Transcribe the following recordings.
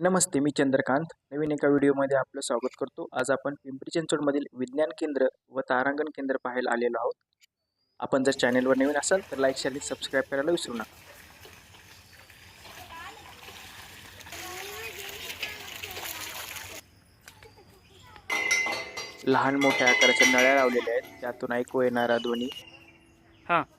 नमस्ते मी चंद्रकांत. नवीन एका व्हिडिओमध्ये आपलं स्वागत करतो. आज आपण पिंपरी चिंचवडमधील विज्ञान केंद्र व तारांगण केंद्र पाहायला आलेलो आहोत. आपण जर चॅनेलवर नवीन असाल तर लाईक शेअर आणि सबस्क्राईब करायला विसरू नका. लहान मोठ्या आकाराच्या नळ्या लावलेल्या आहेत. त्यातून ऐकू येणारा ध्वनी. हां.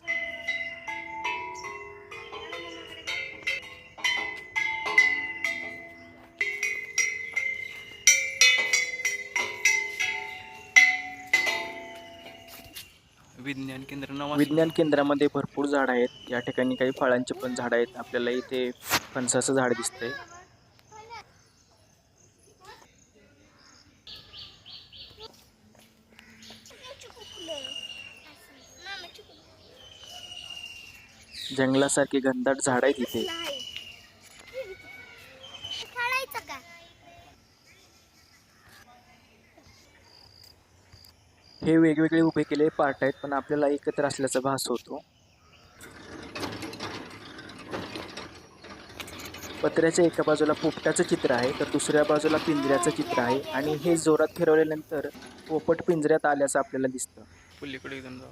विज्ञान केंद्र विज्ञान केंद्रामध्ये भरपूर झाड आहेत. या ठिकाणी काही फळांचे पण झाड आहेत. आपल्याला इथे फणसाचं झाड दिसतंय. जंगलासारखे घनदाट झाड आहेत इथे. हे वेगवेगळे उभे केलेले पार्ट आहेत पण आपल्याला एकत्र असल्याचा भास होतो. पत्र्याच्या एका बाजूला पोपटाचं चित्र आहे तर दुसऱ्या बाजूला पिंजऱ्याचं चित्र आहे आणि हे जोरात फिरवल्यानंतर पोपट पिंजऱ्यात आल्याचं आपल्याला दिसतं. एकदम जाऊ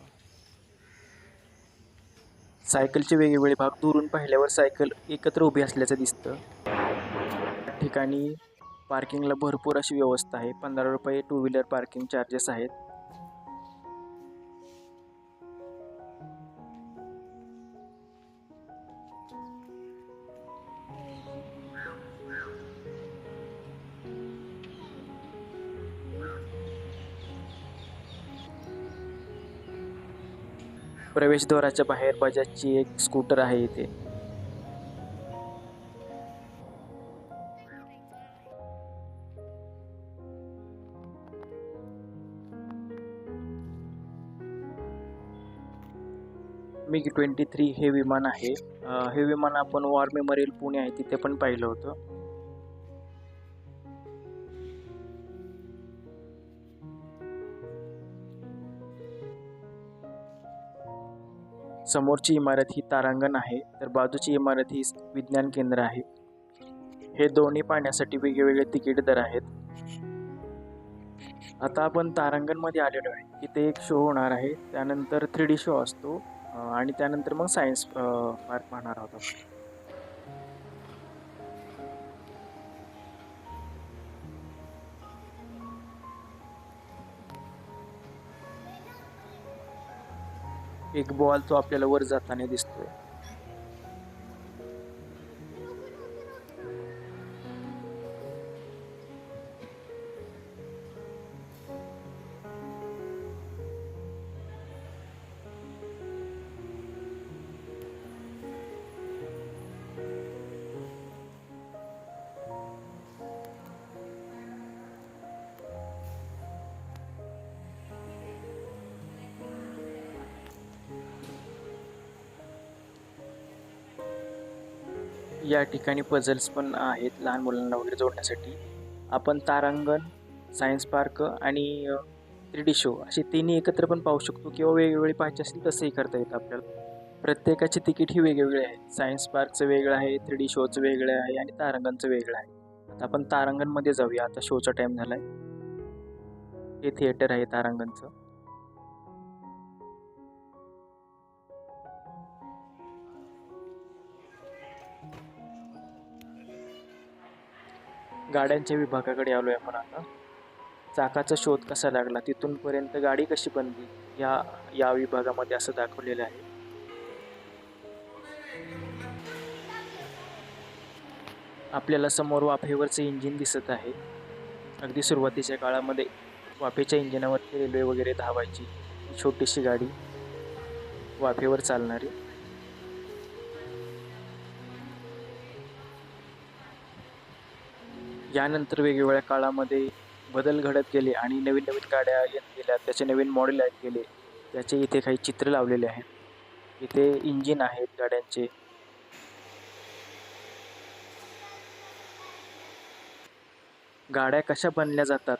सायकलचे वेगवेगळे भाग दुरून पाहिल्यावर सायकल एकत्र उभी असल्याचं दिसतं. ठिकाणी पार्किंगला भरपूर अशी व्यवस्था आहे. पंधरा रुपये टू व्हीलर पार्किंग चार्जेस आहेत. प्रवेशद्वाराच्या बाहेर बजाजची एक स्कूटर आहे इथे. मिग ट्वेंटी थ्री हे विमान आहे. हे विमान आपण वॉर मेमोरियल पुणे आहे तिथे पण पाहिलं होतं. समोरची इमारत ही तारांगण आहे तर बाजूची इमारत ही विज्ञान केंद्र आहे. हे दोन्ही पाहण्यासाठी वेगवेगळे तिकीट दर आहेत. आता आपण तारांगणमध्ये आलेलो आहे. इथे एक शो होणार आहे. त्यानंतर थ्री डी शो असतो. आणि त्यानंतर मग सायन्स पार्क पाहणार आहोत एक बॉल तो आपल्याला वर जाताना दिसतोय. या ठिकाणी पझल्स पण आहेत लहान मुलांना वगैरे जोडण्यासाठी. आपण तारांगण सायन्स पार्क आणि थ्री डी शो असे तिन्ही एकत्र पण पाहू शकतो किंवा वेगवेगळे पाहायचे असतील तसंही करता येतं आपल्याला. प्रत्येकाचे तिकीट ही वेगवेगळे आहेत सायन्स पार्कचं वेगळं आहे थ्री डी शोचं वेगळं आहे आणि तारांगणचं वेगळं आहे. आता आपण तारांगणमध्ये जाऊया. आता शोचा टाईम झाला आहे हे थिएटर आहे तारांगणचं. गाड्यांच्या विभागाकडे आलो आहे आपण आता. चाकाचा शोध कसा लागला? तिथूनपर्यंत गाडी कशी बनली? या या विभागामध्ये असं दाखवलेलं आहे. आपल्याला समोर वाफेवरचं इंजिन दिसत आहे. अगदी सुरुवातीच्या काळामध्ये वाफेच्या इंजिनावरती रेल्वे वगैरे धावायची छोटीशी गाडी वाफेवर चालणारी. यानंतर वेगवेगळ्या काळामध्ये बदल घडत गेले आणि नवीन नवीन गाड्या येत गेल्या त्याचे नवीन मॉडेल आहेत गेले त्याचे इथे काही चित्र लावलेले आहेत इथे इंजिन आहेत गाड्यांचे. गाड्या कशा बनल्या जातात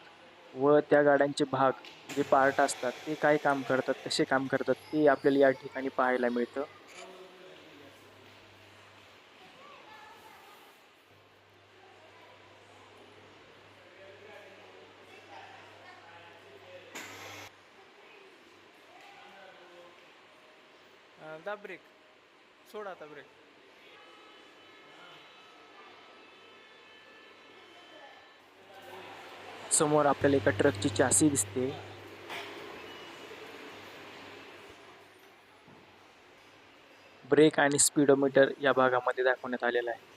व त्या गाड्यांचे भाग जे पार्ट असतात ते काय काम करतात कसे काम करतात ते आपल्याला या ठिकाणी पाहायला मिळतं. दाब ब्रेक सोड आता ब्रेक समोर आपल्याला एका ट्रकची चासी दिसते. ब्रेक आणि स्पीडोमीटर या भागामध्ये दाखवण्यात आलेला आहे.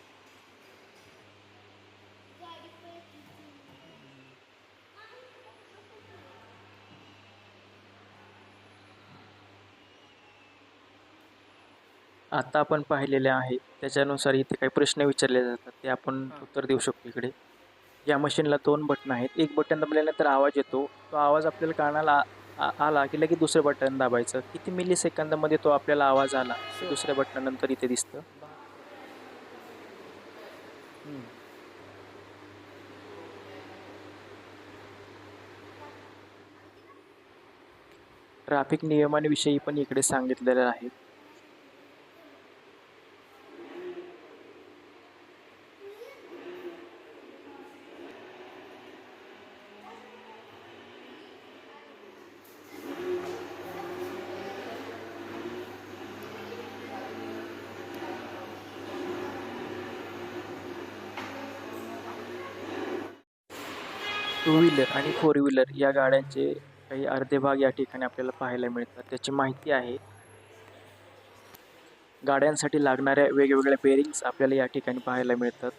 आता आपण पाहिलेले आहे. त्याच्यानुसार इथे काही प्रश्न विचारले जातात. ते आपण. उत्तर देऊ शकतो इकडे. या मशीनला दोन बटन आहेत. एक बटन दाबल्यानंतर आवाज येतो. तो आवाज आपल्याला कानाला आला की लगेच दुसरं बटन दाबायचं. किती मिली सेकंदामध्ये तो आपल्याला आवाज आला ते दुसऱ्या बटनानंतर इथे दिसतं. ट्रॅफिक नियमांविषयी पण इकडे सांगितलेलं आहे. टू व्हीलर आणि फोर व्हीलर या गाड्यांचे काही अर्धे भाग या ठिकाणी आपल्याला पाहायला मिळतात. त्याची माहिती आहे. गाड्यांसाठी लागणाऱ्या वेगवेगळ्या बेरिंग्स आपल्याला या ठिकाणी पाहायला मिळतात.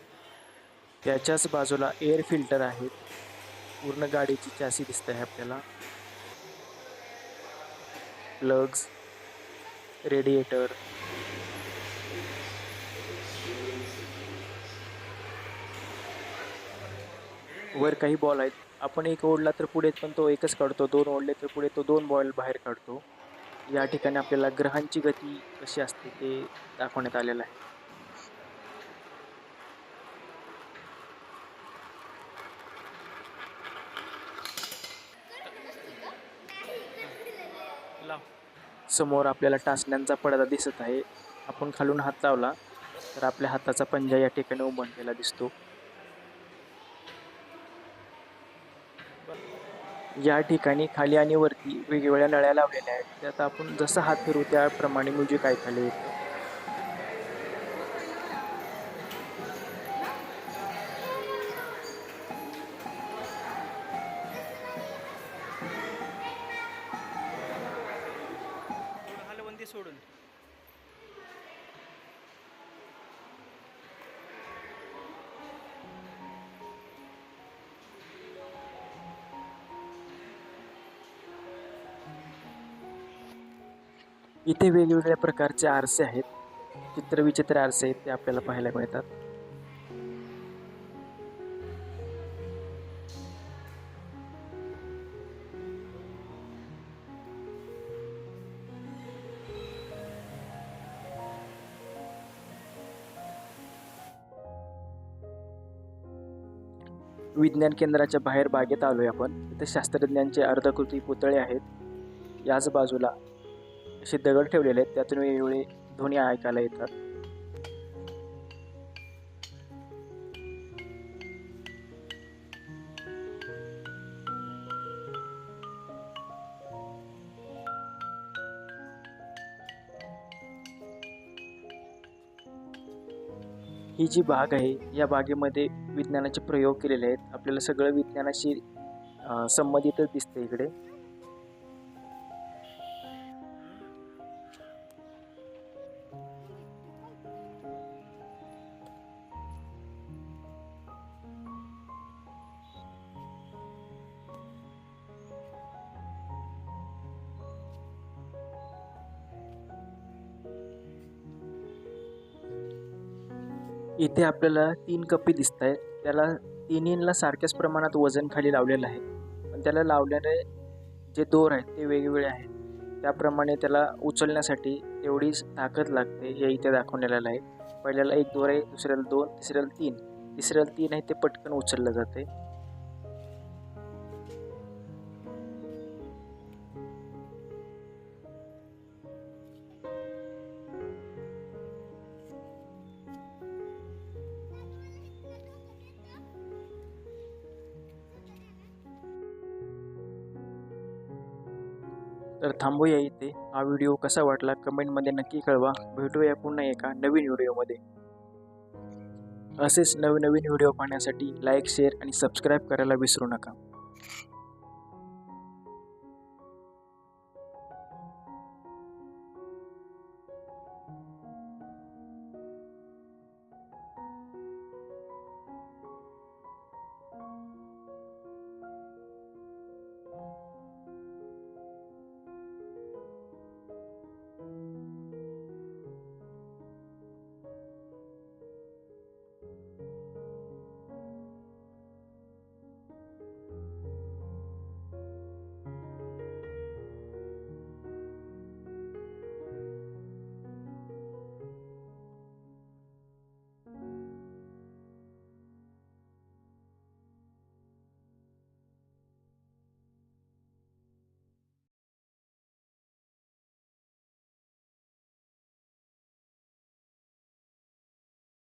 त्याच्याच बाजूला एअर फिल्टर आहेत पूर्ण गाडीची चॅसी दिसत आहे आपल्याला. प्लग्स रेडिएटर वर काही बॉल आहेत. आपण एक ओढला तर पुढे पण तो एकच काढतो. दोन ओढले तर पुढे तो दोन बॉल बाहेर काढतो. या ठिकाणी आपल्याला ग्रहांची गती कशी असते ते दाखवण्यात आलेलं आहे. समोर आपल्याला टाचण्यांचा पडदा दिसत आहे. आपण खालून हात लावला तर आपल्या हाताचा पंजा या ठिकाणी उमटलेला दिसतो. या ठिकाणी खाली आणि वरती वेगवेगळ्या नळ्या लावलेल्या आहेत. त्यात आपण जसं हात फिरू त्याप्रमाणे म्युझिक ऐकायला येतं. इथे वेगवेगळ्या प्रकारचे आरसे आहेत. चित्रविचित्र आरसे आहेत ते आपल्याला पाहायला मिळतात. विज्ञान केंद्राच्या बाहेर बागेत आलोय आपण. इथे शास्त्रज्ञांचे अर्धकृती पुतळे आहेत. याच बाजूला असे दगड ठेवलेले आहेत त्यातून वेगवेगळे ध्वनी ऐकायला येतात. ही जी बाग आहे या बागेमध्ये विज्ञानाचे प्रयोग केलेले आहेत. आपल्याला सगळं विज्ञानाशी संबंधितच दिसते इकडे. इथे आपल्याला तीन कप्पे दिसत आहेत त्याला तिन्हीला सारख्याच प्रमाणात वजन खाली लावलेलं आहे. पण त्याला लावलेले जे दोर आहेत ते वेगवेगळे आहेत. त्याप्रमाणे त्याला उचलण्यासाठी तेवढीच ताकद लागते हे इथे दाखवलेलं आहे पहिल्याला एक दोर आहे दुसऱ्याला दोन तिसऱ्याला तीन. तिसऱ्याला तीन आहे ते पटकन उचललं जाते तर थांबूया इथे. हा व्हिडिओ कसा वाटला कमेंटमध्ये नक्की कळवा. भेटूया पुन्हा एका नवीन व्हिडिओमध्ये. असेच नवनवीन व्हिडिओ पाहण्यासाठी लाईक शेअर आणि सबस्क्राईब करायला विसरू नका.